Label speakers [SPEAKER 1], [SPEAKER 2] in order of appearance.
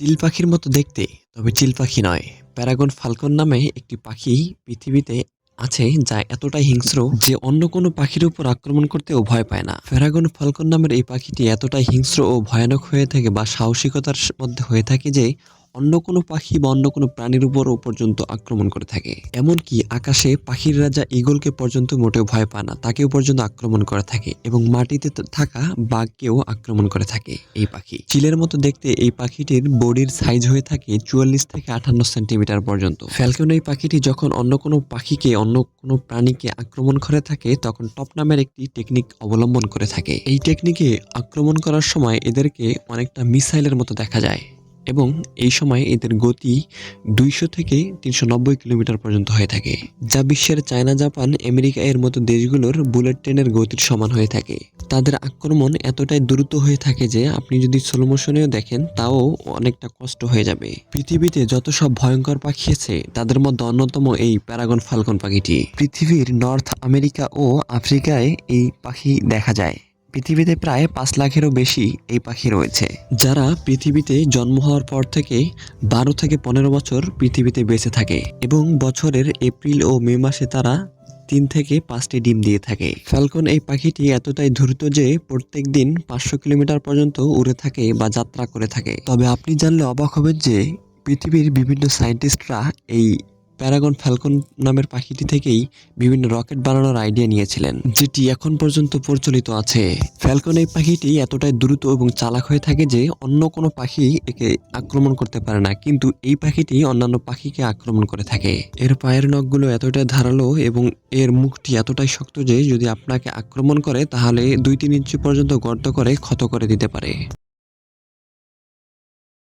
[SPEAKER 1] চিল পাখির মতো দেখতে, তবে চিল পাখি নয়। প্যারাগন ফালকন নামে একটি পাখি পৃথিবীতে আছে যা এতটাই হিংস্র যে অন্য কোনো পাখির উপর আক্রমণ করতেও ভয় পায় না। ফেরাগন ফালকন নামের এই পাখিটি এতটাই হিংস্র ও ভয়ানক হয়ে থাকে বা সাহসিকতার মধ্যে হয়ে থাকে যে অন্য কোনো পাখি বা অন্য কোনো প্রাণীর উপরও পর্যন্ত আক্রমণ করে থাকে। এমনকি আকাশে পাখির রাজা ইগলকে পর্যন্ত মোটেও ভয় পায় না, তাকেও পর্যন্ত আক্রমণ করে থাকে এবং মাটিতে থাকা বাঘকেও আক্রমণ করে থাকে এই পাখি। চিলের মতো দেখতে এই পাখিটির বডির সাইজ হয়ে থাকে চুয়াল্লিশ থেকে আটান্ন সেন্টিমিটার পর্যন্ত। ফ্যালকন এই পাখিটি যখন অন্য কোনো পাখিকে, অন্য কোনো প্রাণীকে আক্রমণ করে থাকে, তখন টপ নামের একটি টেকনিক অবলম্বন করে থাকে। এই টেকনিকে আক্রমণ করার সময় এদেরকে অনেকটা মিসাইলের মতো দেখা যায়। এবং এই সময় এদের গতি দুইশো থেকে তিনশো নব্বই কিলোমিটার পর্যন্ত হয়ে থাকে, যা বিশ্বের চায়না, জাপান, আমেরিকা এর মতো দেশগুলোর বুলেট ট্রেনের গতির সমান হয়ে থাকে। তাদের আক্রমণ এতটাই দ্রুত হয়ে থাকে যে আপনি যদি স্লো মোশনেও দেখেন, তাও অনেকটা কষ্ট হয়ে যাবে। পৃথিবীতে যত সব ভয়ঙ্কর পাখি আছে, তাদের মধ্যে অন্যতম এই প্যারাগন ফালকন পাখিটি। পৃথিবীর নর্থ আমেরিকা ও আফ্রিকায় এই পাখি দেখা যায়। পৃথিবীতে প্রায় পাঁচ লাখেরও বেশি এই পাখি রয়েছে। যারা পৃথিবীতে জন্ম হওয়ার পর থেকে বারো থেকে পনেরো বছর পৃথিবীতে বেঁচে থাকে এবং বছরের এপ্রিল ও মে মাসে তারা তিন থেকে পাঁচটি ডিম দিয়ে থাকে। ফ্যালকন এই পাখিটি এতটাই দ্রুত যে প্রত্যেক দিন পাঁচশো কিলোমিটার পর্যন্ত উড়ে থাকে বা যাত্রা করে থাকে। তবে আপনি জানলে অবাক হবেন যে পৃথিবীর বিভিন্ন সায়েন্টিস্টরা এই প্যারাগন ফ্যালকন নামের পাখিটি থেকেই বিভিন্ন রকেট বানানোর আইডিয়া নিয়েছিলেন, যেটি এখন পর্যন্ত প্রচলিত আছে। ফ্যালকন এই পাখিটি এতটাই দ্রুত এবং চালাক হয়ে থাকে যে অন্য কোনো পাখি একে আক্রমণ করতে পারে না, কিন্তু এই পাখিটি অন্যান্য পাখিকে আক্রমণ করে থাকে। এর পায়ের নখগুলো এতটাই ধারালো এবং এর মুখটি এতটাই শক্ত যে যদি আপনাকে আক্রমণ করে, তাহলে দুই তিন ইঞ্চি পর্যন্ত গর্ত করে ক্ষত করে দিতে পারে।